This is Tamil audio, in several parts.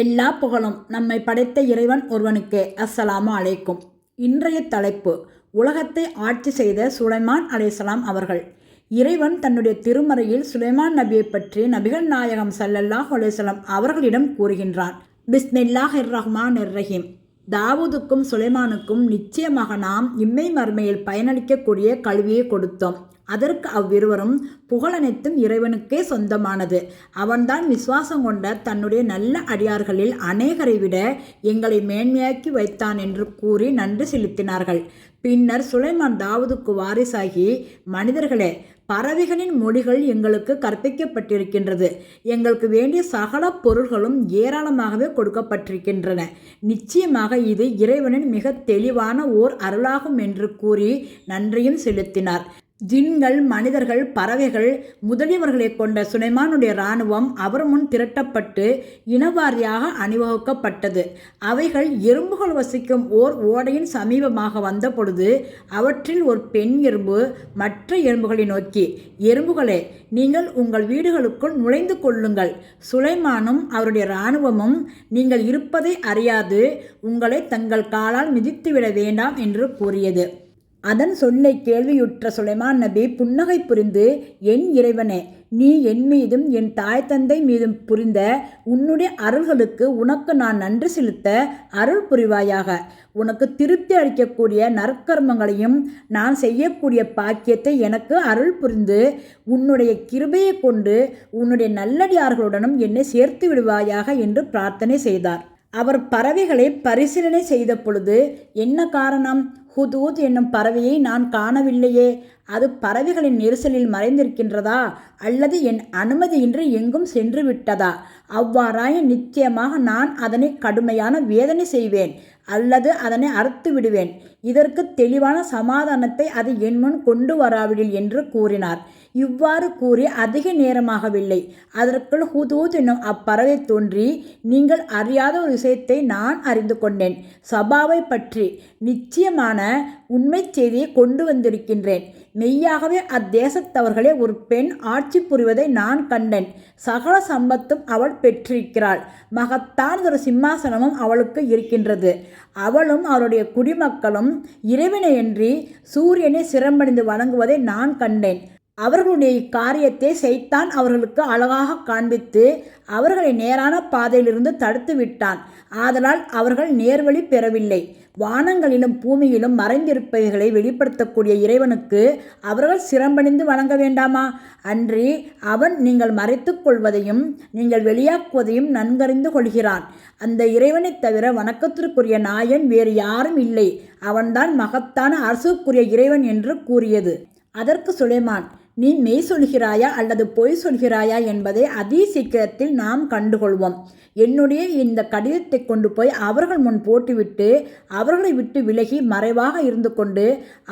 எல்லா புகழும் நம்மை படைத்த இறைவன் ஒருவனுக்கே. அஸ்ஸலாமு அலைக்கும். இன்றைய தலைப்பு உலகத்தை ஆட்சி செய்த சுலைமான் அலேசலாம் அவர்கள். இறைவன் தன்னுடைய திருமறையில் சுலைமான் நபியை பற்றி நபிகள் நாயகம் சல்லல்லாஹ் அலைஹி அவர்களிடம் கூறுகின்றான். பிஸ்மில்லாஹ் ரஹ்மான் ரஹீம் தாவூதுக்கும் சுலைமானுக்கும் நிச்சயமாக நாம் இம்மை மறுமையில் பயனளிக்கக்கூடிய கல்வியை கொடுத்தோம். அதற்கு அவ்விருவரும் புகழனைத்தும் இறைவனுக்கே சொந்தமானது. அவன்தான் விசுவாசம் கொண்ட தன்னுடைய நல்ல அடியார்களில் அநேகரை விட எங்களை மேன்மையாக்கி வைத்தான் என்று கூறி நன்றி செலுத்தினார்கள். பின்னர் சுலைமான் தாவூதுக்கு வாரிசாகி மனிதர்களே பறவைகளின் மொழிகள் எங்களுக்கு கற்பிக்கப்பட்டிருக்கின்றது. எங்களுக்கு வேண்டிய சகல பொருள்களும் ஏராளமாகவே கொடுக்கப்பட்டிருக்கின்றன. நிச்சயமாக இது இறைவனின் மிக தெளிவான ஓர் அருளாகும் என்று கூறி நன்றியும் செலுத்தினார். ஜின்கள் மனிதர்கள் பறவைகள் முதலியவர்களை கொண்ட சுலைமானுடைய இராணுவம் அவர் முன் திரட்டப்பட்டு இனவாரியாக அணிவகுக்கப்பட்டது. அவைகள் எறும்புகள் வசிக்கும் ஓர் ஓடையின் சமீபமாக வந்த பொழுது அவற்றில் ஒரு பெண் எறும்பு மற்ற எறும்புகளை நோக்கி எறும்புகளே நீங்கள் உங்கள் வீடுகளுக்குள் நுழைந்து கொள்ளுங்கள். சுலைமானும் அவருடைய இராணுவமும் நீங்கள் இருப்பதை அறியாது. உங்களை தங்கள் காலால் மிதித்துவிட வேண்டாம் என்று கூறியது. அதன் சொல்லை கேள்வியுற்ற சுலைமான் நபி புன்னகை புரிந்து என் இறைவனே நீ என் மீதும் என் தாய் தந்தை மீதும் புரிந்த உன்னுடைய அருள்களுக்கு உனக்கு நான் நன்றி செலுத்த அருள் புரிவாயாக. உனக்கு திருப்தி அளிக்கக்கூடிய நற்கர்மங்களையும் நான் செய்யக்கூடிய பாக்கியத்தை எனக்கு அருள் புரிந்து உன்னுடைய கிருபையை கொண்டு உன்னுடைய நல்லடியார்களுடனும் என்னை சேர்த்து விடுவாயாக என்று பிரார்த்தனை செய்தார். அவர் பறவைகளை பரிசீலனை செய்த பொழுது என்ன காரணம்? ஹுதூத் என்னும் பறவையை நான் காணவில்லையே. அது பறவைகளின் நெரிசலில் மறைந்திருக்கின்றதா? அல்லது என் அனுமதியின்றி எங்கும் சென்று விட்டதா அவ்வாறாய நிச்சயமாக நான் அதனை கடுமையான வேதனை செய்வேன். அல்லது அதனை அறுத்து விடுவேன் இதற்கு தெளிவான சமாதானத்தை அது என் முன் கொண்டு வராவிடில் என்று கூறினார். இவ்வாறு கூறி அதிக நேரமாகவில்லை. அதற்குள் ஹுதூத் என்னும் அப்பறவை தோன்றி நீங்கள் அறியாத ஒரு விஷயத்தை நான் அறிந்து கொண்டேன். சபாவை பற்றி நிச்சயமான உண்மை செய்தியை கொண்டு வந்திருக்கின்றேன். மெய்யாகவே அத்தேசத்தவர்களே ஒரு பெண் ஆட்சி புரிவதை நான் கண்டேன். சகல சம்பத்தும் அவள் பெற்றிருக்கிறாள். மகத்தான் ஒரு சிம்மாசனமும் அவளுக்கு இருக்கின்றது. அவளும் அவருடைய குடிமக்களும் இறைவனையின்றி சூரியனை சிரமடைந்து வணங்குவதை நான் கண்டேன். அவர்களுடைய இக்காரியத்தை செய்தான் அவர்களுக்கு அழகாக காண்பித்து அவர்களை நேரான பாதையிலிருந்து தடுத்து விட்டான் ஆதலால் அவர்கள் நேர்வழி பெறவில்லை. வானங்களிலும் பூமியிலும் மறைந்திருப்பவைகளை வெளிப்படுத்தக்கூடிய இறைவனுக்கு அவர்கள் சிரம்பணிந்து வணங்க வேண்டாமா? அன்றி அவன் நீங்கள் மறைத்துக் கொள்வதையும் நீங்கள் வெளியாக்குவதையும் நன்கறிந்து கொள்கிறான். அந்த இறைவனைத் தவிர வணக்கத்திற்குரிய நாயன் வேறு யாரும் இல்லை. அவன்தான் மகத்தான அரசுக்குரிய இறைவன் என்று கூறியது. அதற்கு சுலைமான் நீ மெய் சொல்கிறாயா அல்லது பொய் சொல்கிறாயா என்பதை அதி சீக்கிரத்தில் நாம் கண்டுகொள்வோம். என்னுடைய இந்த கடிதத்தை கொண்டு போய் அவர்கள் முன் போட்டுவிட்டு அவர்களை விட்டு விலகி மறைவாக இருந்து கொண்டு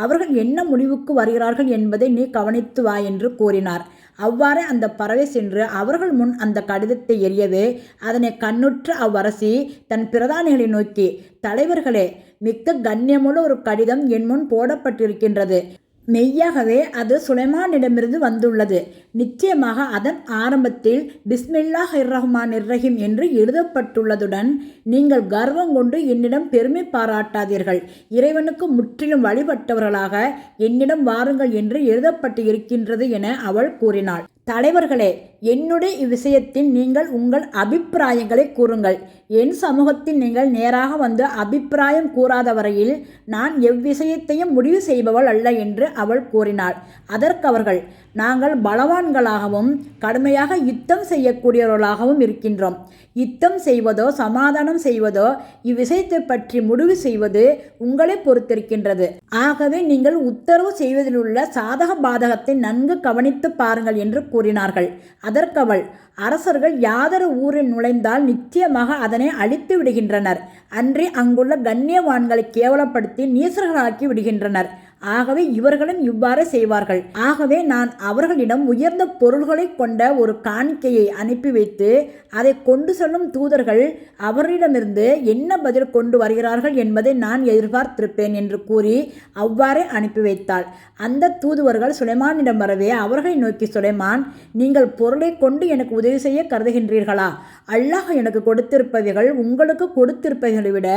அவர்கள் என்ன முடிவுக்கு வருகிறார்கள் என்பதை நீ கவனித்து வா என்று கூறினார். அவ்வாறே அந்த பறவை சென்று அவர்கள் முன் அந்த கடிதத்தை எரியவே அதனை கண்ணுற்ற அவ்வரசி தன் பிரதானிகளை நோக்கி தலைவர்களே மிக்க கண்ணியமுள்ள ஒரு கடிதம் என் முன் போடப்பட்டிருக்கின்றது. மெய்யாகவே அது சுலைமானிடமிருந்து வந்துள்ளது. நிச்சயமாக அதன் ஆரம்பத்தில் பிஸ்மில்லாஹ் ரஹ்மான் இர்ரஹிம் என்று எழுதப்பட்டுள்ளதுடன் நீங்கள் கர்வம் கொண்டு என்னிடம் பெருமை பாராட்டாதீர்கள். இறைவனுக்கு முற்றிலும் வழிபட்டவர்களாக என்னிடம் வாருங்கள் என்று எழுதப்பட்டு இருக்கின்றது என அவள் கூறினாள். தலைவர்களே என்னுடைய இவ்விஷயத்தில் நீங்கள் உங்கள் அபிப்பிராயங்களை கூறுங்கள். என் சமூகத்தில் நீங்கள் நேராக வந்து அபிப்பிராயம் கூறாத வரையில் நான் எவ்விஷயத்தையும் முடிவு செய்பவள் அல்ல என்று அவள் கூறினாள். அதற்கு அவர்கள் நாங்கள் பலவான்களாகவும் கடுமையாக யுத்தம் செய்யக்கூடியவர்களாகவும் இருக்கின்றோம். யுத்தம் செய்வதோ சமாதானம் செய்வதோ இவ்விஷயத்தை பற்றி முடிவு செய்வது உங்களை பொறுத்திருக்கின்றது. ஆகவே நீங்கள் உத்தரவு செய்வதிலுள்ள சாதக பாதகத்தை நன்கு கவனித்து பாருங்கள் என்று கூறினார்கள். அதற்கவள். அரசர்கள் யாதொரு ஊரில் நுழைந்தால் நிச்சயமாக அதனை அழித்து விடுகின்றனர். அன்றி அங்குள்ள கண்ணியவான்களை கேவலப்படுத்தி நீசர்களாக்கி விடுகின்றனர். ஆகவே இவர்களும் இவ்வாறு செய்வார்கள். ஆகவே நான் அவர்களிடம் உயர்ந்த பொருள்களை கொண்ட ஒரு காணிக்கையை அனுப்பி வைத்து அதை கொண்டு செல்லும் தூதர்கள் அவரிடமிருந்து என்ன பதில் கொண்டு வருகிறார்கள் என்பதை நான் எதிர்பார்த்திருப்பேன் என்று கூறி அவ்வாறே அனுப்பி வைத்தாள். அந்த தூதுவர்கள் சுலைமானிடம் வரவே அவர்களை நோக்கி சுலைமான் நீங்கள் பொருளை கொண்டு எனக்கு உதவி செய்ய கருதுகின்றீர்களா? அல்லாஹ் எனக்கு கொடுத்திருப்பவைகள் உங்களுக்கு கொடுத்திருப்பவைகளை விட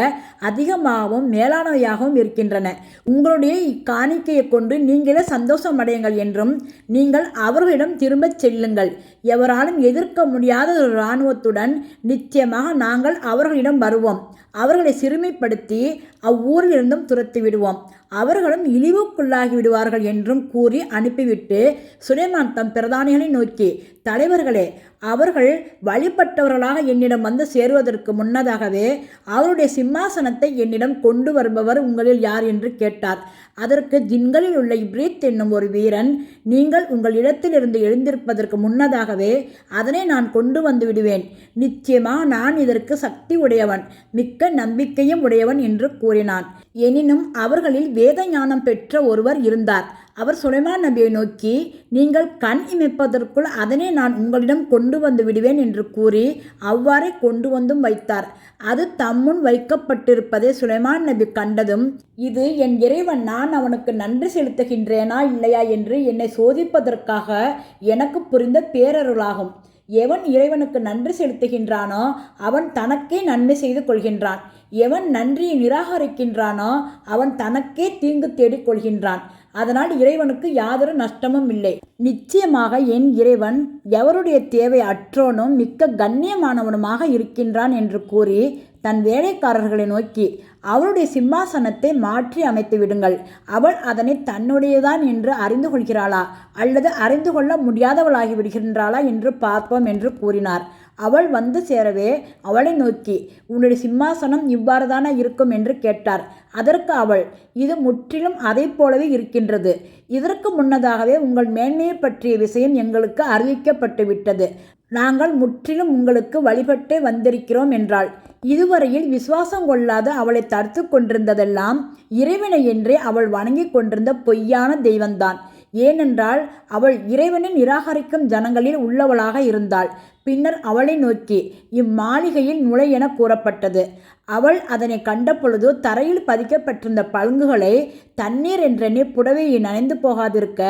அதிகமாகவும் மேலானவையாகவும் இருக்கின்றன. உங்களுடைய காணிக்கையை கொண்டு நீங்களே சந்தோஷம் அடையுங்கள் என்றும் நீங்கள் அவர்களிடம் திரும்பச் செல்லுங்கள். எவராலும் எதிர்க்க முடியாத ஒரு இராணுவத்துடன் நிச்சயமாக நாங்கள் அவர்களிடம் வருவோம். அவர்களை சிறுமைப்படுத்தி அவ்வூரிலிருந்தும் துரத்தி விடுவோம். அவர்களும் இழிவுக்குள்ளாகி விடுவார்கள் என்றும் கூறி அனுப்பிவிட்டு சுலைமான் தம் பிரதானிகளை நோக்கி தலைவர்களே அவர்கள் வழிபட்டவர்களாக என்னிடம் வந்து சேருவதற்கு முன்னதாகவே அவருடைய சிம்மாசனத்தை என்னிடம் கொண்டு வருபவர் உங்களில் யார்? என்று கேட்டார். அதற்கு ஜின்களில் உள்ள இப்ரீத் என்னும் ஒரு வீரன் நீங்கள் உங்கள் இடத்திலிருந்து எழுந்திருப்பதற்கு முன்னதாகவே அதனை நான் கொண்டு வந்து விடுவேன். நிச்சயமாக நான் இதற்கு சக்தி உடையவன் மிக்க நம்பிக்கையும் உடையவன் என்று கூறினான். எனினும் அவர்களில் வேத ஞானம் பெற்ற ஒருவர் இருந்தார். அவர் சுலைமான் நபியை நோக்கி நீங்கள் கண் இமைப்பதற்குள் அதனை நான் உங்களிடம் கொண்டு வந்து விடுவேன் என்று கூறி அவ்வாறே கொண்டு வந்தும் வைத்தார். அது தம்முன் வைக்கப்பட்டிருப்பதை சுலைமான் நபி கண்டதும் இது என் இறைவன் நான் அவனுக்கு நன்றி செலுத்துகின்றேனா இல்லையா? என்று என்னை சோதிப்பதற்காக எனக்கு புரிந்த பேரருளாகும். எவன் இறைவனுக்கு நன்றி செலுத்துகின்றானோ அவன் தனக்கே நன்மை செய்து கொள்கின்றான். எவன் நன்றியை நிராகரிக்கின்றானோ அவன் தனக்கே தீங்கு தேடிக் கொள்கின்றான். அதனால் இறைவனுக்கு யாதொரு நஷ்டமும் இல்லை. நிச்சயமாக என் இறைவன் எவருடைய தேவை அற்றோனும் மிக்க கண்ணியமானவனுமாக இருக்கின்றான் என்று கூறி தன் வேலைக்காரர்களை நோக்கி அவளுடைய சிம்மாசனத்தை மாற்றி அமைத்து விடுங்கள். அவள் அதனை தன்னுடையதான் என்று அறிந்து கொள்கிறாளா? அல்லது அறிந்து கொள்ள முடியாதவளாகி விடுகின்றாளா என்று பார்ப்போம் என்று கூறினார். அவள் வந்து சேரவே அவளை நோக்கி உன்னுடைய சிம்மாசனம் இவ்வாறு தானே இருக்கும்? என்று கேட்டார். அதற்கு அவள் இது முற்றிலும் அதை போலவே இருக்கின்றது. இதற்கு முன்னதாகவே உங்கள் மேன்மையை பற்றிய விஷயம் எங்களுக்கு அறிவிக்கப்பட்டு விட்டது நாங்கள் முற்றிலும் உங்களுக்கு வழிபட்டே வந்திருக்கிறோம் என்றாள். இதுவரையில் விசுவாசம் கொள்ளாத அவளை தடுத்து கொண்டிருந்ததெல்லாம் இறைவனை என்றே அவள் வணங்கி கொண்டிருந்த பொய்யான தெய்வந்தான். ஏனென்றால் அவள் இறைவனை நிராகரிக்கும் ஜனங்களில் உள்ளவளாக இருந்தாள். பின்னர் அவளை நோக்கி இம்மாளிகையில் நுழை என கூறப்பட்டது. அவள் அதனை கண்டபொழுது தரையில் பதிக்கப்பட்டிருந்த பழுங்குகளை தண்ணீர் என்றெண்ணி புடவையை நனைந்து போகாதிருக்க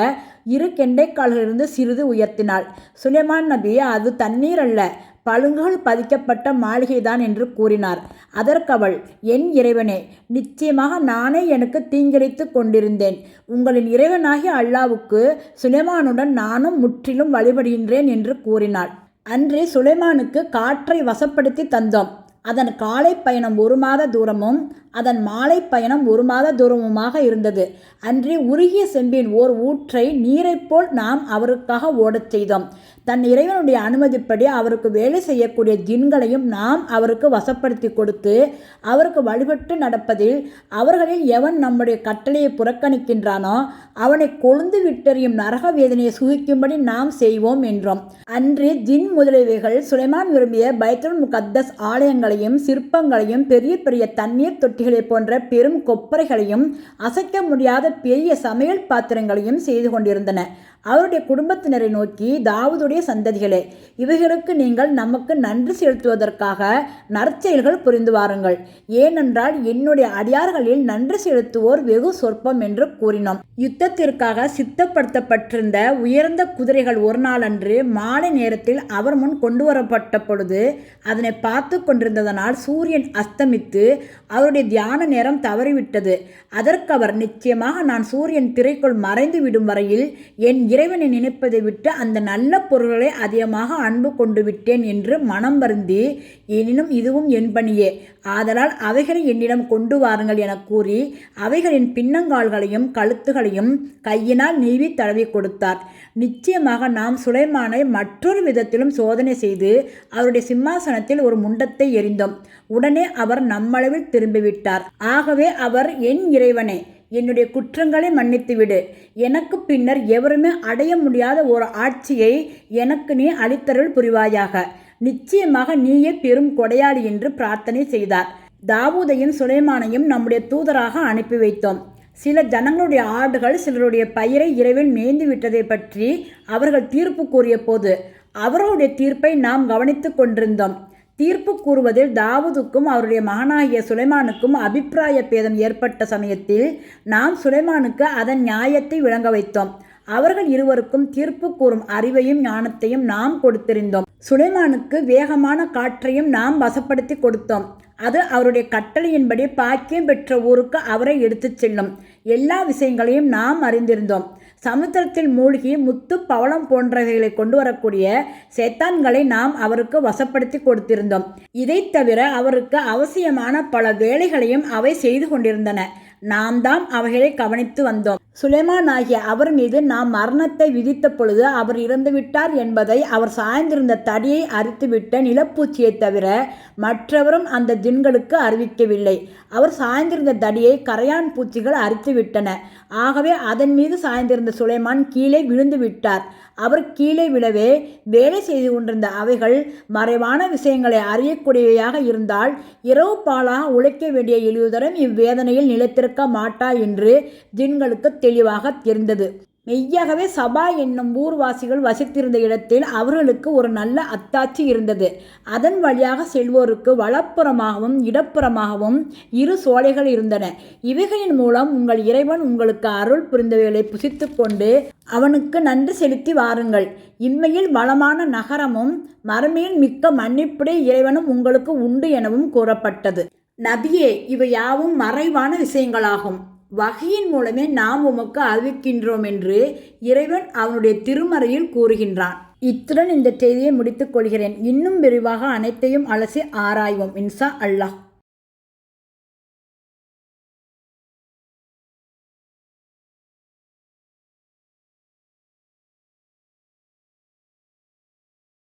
இரு கெண்டைக்கால்களிலிருந்து சிறிது உயர்த்தினாள். சுலைமான் நபி அது தண்ணீர் அல்ல பழுங்குகள் பதிக்கப்பட்ட மாளிகைதான் என்று கூறினார். அதற்கவள் என் இறைவனே நிச்சயமாக நானே எனக்கு தீங்கிழைத்து கொண்டிருந்தேன். உங்களின் இறைவனாகிய அல்லாவுக்கு சுலைமானுடன் நானும் முற்றிலும் வழிபடுகின்றேன் என்று கூறினாள். அன்று சுலைமானுக்கு காற்றை வசப்படுத்தி தந்தோம். அதன் காலை பயணம் ஒரு மாத தூரமும் அதன் மாலை பயணம் ஒரு மாத தூரமுமாக இருந்தது. அன்றி உருகிய செம்பின் ஓர் ஊற்றை நீரைப் போல் நாம் அவருக்காக ஓடச் செய்தோம். தன் இறைவனுடைய அனுமதிப்படி அவருக்கு வேலை செய்யக்கூடிய தின்களையும் நாம் அவருக்கு வசப்படுத்தி கொடுத்து அவருக்கு வழிபட்டு நடப்பதில் அவர்களில் எவன் நம்முடைய கட்டளையை புறக்கணிக்கின்றானோ அவனை கொழுந்து விட்டறியும் நரக வேதனையை சுகிக்கும்படி நாம் செய்வோம் என்றோம். அன்று ஜின் முதலியவைகள் சுலைமான் விரும்பிய பைத்தல் முகத்தஸ் ஆலயங்களையும் சிற்பங்களையும் பெரிய பெரிய தண்ணீர் தொட்டிகளை போன்ற பெரும் கொப்பரைகளையும் அசைக்க முடியாத பெரிய சமையல் பாத்திரங்களையும் செய்து கொண்டிருந்தன. அவருடைய குடும்பத்தினரை நோக்கி தாவதுடைய சந்ததிகளே இவைகளுக்கு நீங்கள் நமக்கு நன்றி செலுத்துவதற்காக நற்செயல்கள் புரிந்து வாருங்கள். ஏனென்றால் என்னுடைய அடியார்களில் நன்றி செலுத்துவோர் வெகு சொற்பம் என்று கூறினோம். யுத்தத்திற்காக சித்தப்படுத்தப்பட்டிருந்த உயர்ந்த குதிரைகள் ஒரு நாளன்று மாலை நேரத்தில் அவர் முன் கொண்டு வரப்பட்ட பொழுது அதனை பார்த்து கொண்டிருந்ததனால் சூரியன் அஸ்தமித்து அவருடைய தியான நேரம் தவறிவிட்டது. அதற்கு அவர் நிச்சயமாக நான் சூரியன் திரைக்குள் மறைந்து விடும் வரையில் என் இறைவனை நினைப்பதை விட்டு அந்த நல்ல பொருள்களை அதிகமாக அன்பு கொண்டு விட்டேன் என்று மனம் வருந்தி எனினும் இதுவும் என் பணியே. ஆதலால் அவைகளை என்னிடம் கொண்டு வாருங்கள் என கூறி அவைகளின் பின்னங்கால்களையும் கழுத்துகளையும் கையினால் நீவி தடவி கொடுத்தார். நிச்சயமாக நாம் சுலைமானை மற்றொரு விதத்திலும் சோதனை செய்து அவருடைய சிம்மாசனத்தில் ஒரு முண்டத்தை எரிந்தோம் உடனே அவர் நம்மளவில் திரும்பிவிட்டார். ஆகவே அவர் என் இறைவனே. என்னுடைய குற்றங்களை மன்னித்துவிடு. எனக்கு பின்னர் எவருமே அடைய முடியாத ஒரு ஆட்சியை எனக்கு நீ அளித்தருள் புரிவாயாக. நிச்சயமாக நீயே பெரும் கொடையாளி என்று பிரார்த்தனை செய்தார். தாவூதையும் சுலைமானையும் நம்முடைய தூதராக அனுப்பி வைத்தோம். சில ஜனங்களுடைய ஆடுகள் சிலருடைய பயிரை இறைவன் மேய்ந்து விட்டதை பற்றி அவர்கள் தீர்ப்பு கூறிய போது அவர்களுடைய தீர்ப்பை நாம் கவனித்துக் கொண்டிருந்தோம். தீர்ப்பு கூறுவதில் தாவூதுக்கும் அவருடைய மகனாகிய சுலைமானுக்கும் அபிப்பிராய பேதம் ஏற்பட்ட சமயத்தில் நாம் சுலைமானுக்கு அதன் நியாயத்தை விளங்க வைத்தோம். அவர்கள் இருவருக்கும் தீர்ப்பு கூறும் அறிவையும் ஞானத்தையும் நாம் கொடுத்திருந்தோம். சுலைமானுக்கு வேகமான காற்றையும் நாம் வசப்படுத்தி கொடுத்தோம். அது அவருடைய கட்டளையின்படி பாக்கியம் பெற்ற ஊருக்கு அவரை எடுத்துச் செல்லும். எல்லா விஷயங்களையும் நாம் அறிந்திருந்தோம். சமுத்திரத்தில் மூழ்கி முத்து பவளம் போன்றவைகளை கொண்டு வரக்கூடிய சேத்தான்களை நாம் அவருக்கு வசப்படுத்தி கொடுத்திருந்தோம். இதைத் தவிர அவருக்கு அவசியமான பல வேலைகளையும் அவை செய்து கொண்டிருந்தன. நாம் தான் அவைகளை கவனித்து வந்தோம். சுலைமான் ஆகிய அவர் மீது நாம் மரணத்தை விதித்த பொழுது அவர் இறந்துவிட்டார் என்பதை அவர் சாய்ந்திருந்த தடியை அரித்துவிட்ட நிலப்பூச்சியை தவிர மற்றவரும் அந்த தின்களுக்கு அறிவிக்கவில்லை. அவர் சாய்ந்திருந்த தடியை கரையான் பூச்சிகள் அரித்துவிட்டன ஆகவே அதன் மீது சாய்ந்திருந்த சுலைமான் கீழே விழுந்து விட்டார் அவர் கீழே விழவே வேலை செய்து கொண்டிருந்த அவைகள் மறைவான விஷயங்களை அறியக்கூடியவையாக இருந்தால் இரவு பாலாக உழைக்க வேண்டிய இழிவுதரம் இவ்வேதனையில் இருக்க மாட்டா என்று ஜின்களுக்கு தெளிவாக தெரிந்தது. மெய்யாகவே சபா என்னும் ஊர்வாசிகள் வசித்திருந்த இடத்தில் அவர்களுக்கு ஒரு நல்ல அத்தாட்சி இருந்தது. அதன் வழியாக செல்வோருக்கு வலப்புறமாகவும் இடப்புறமாகவும் இரு சோலைகள் இருந்தன. இவைகளின் மூலம் உங்கள் இறைவன் உங்களுக்கு அருள் புரிந்தவைகளை புசித்து கொண்டு அவனுக்கு நன்றி செலுத்தி வாருங்கள். இம்மையில் வளமான நகரமும் மறுமையில் மிக்க மன்னிப்புடைய இறைவனும் உங்களுக்கு உண்டு எனவும் கூறப்பட்டது. நபியே இவை யாவும் மறைவான விஷயங்களாகும். வகையின் மூலமே நாம் உமக்கு அறிவிக்கின்றோம் என்று இறைவன் அவனுடைய திருமறையில் கூறுகின்றான். இத்துடன் இந்த செய்தியை முடித்துக் கொள்கிறேன். இன்னும் விரிவாக அனைத்தையும் அலசி ஆராய்வோம். இன்சா அல்லாஹ்.